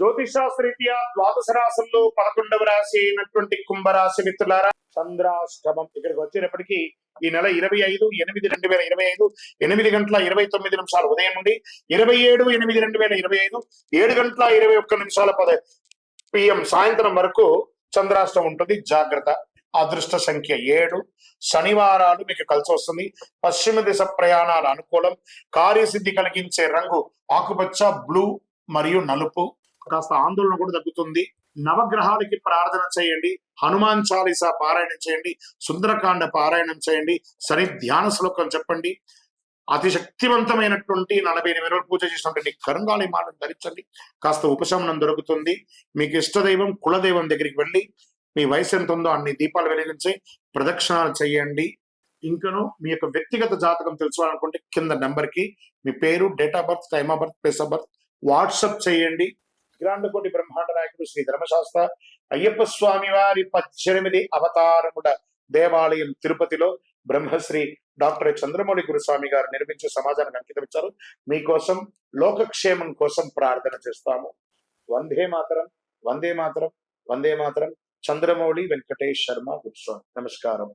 జ్యోతిషాస్త్రీత్యా ద్వాదశ రాశుల్లో పదకొండవ రాశి అయినటువంటి కుంభరాశి మిత్రులారా చంద్రాష్టమం ఇక్కడికి వచ్చేటప్పటికి ఈ నెల ఇరవై ఐదు ఎనిమిది రెండు వేల ఇరవై ఐదు ఎనిమిది గంటల ఇరవై తొమ్మిది నిమిషాలు ఉదయం నుండి ఇరవై ఏడు ఎనిమిది రెండు వేల ఇరవై ఐదు ఏడు గంటల ఇరవై ఒక్క నిమిషాల పద పిఎం సాయంత్రం వరకు చంద్రాష్టం ఉంటుంది. జాగ్రత్త. అదృష్ట సంఖ్య ఏడు. శనివారాలు మీకు కలిసి వస్తుంది. పశ్చిమ దిశ ప్రయాణాలు అనుకూలం. కార్యసిద్ధి కలిగించే రంగు ఆకుపచ్చ బ్లూ మరియు నలుపు. కాస్త ఆందోళన కూడా తగ్గుతుంది. నవగ్రహాలకి ప్రార్థన చేయండి. హనుమాన్ చాలీసా పారాయణం చేయండి. సుందరకాండ పారాయణం చేయండి. శని ధ్యాన శ్లోకం చెప్పండి. అతి శక్తివంతమైనటువంటి నలభై ఎనిమిది రోజులు పూజ చేసినటువంటి కరుంగాళి మాలను ధరించండి. కాస్త ఉపశమనం దొరుకుతుంది. మీకు ఇష్టదైవం కులదైవం దగ్గరికి వెళ్ళి మీ వయసు ఎంత ఉందో అన్ని దీపాలు వెలిగించి ప్రదక్షిణాలు చేయండి. ఇంకను మీ యొక్క వ్యక్తిగత జాతకం తెలుసుకోవాలనుకుంటే కింద నెంబర్కి మీ పేరు date of birth time of birth place of birth WhatsApp చేయండి. గ్రాండకోటి బ్రహ్మాండ నాయకుడు శ్రీ ధర్మశాస్త్ర అయ్యప్ప స్వామి వారి పద్దెనిమిది అవతారముల దేవాలయం తిరుపతిలో బ్రహ్మశ్రీ డాక్టర్ చంద్రమౌళి గురుస్వామి గారు నిర్మించే సమాజానికి అంకితం ఇచ్చారు. మీకోసం లోకక్షేమం కోసం ప్రార్థన చేస్తాము. వందే మాతరం వందే మాతరం వందే మాతరం. చంద్రమౌళి వెంకటేష్ శర్మ గురుస్వామి. నమస్కారం.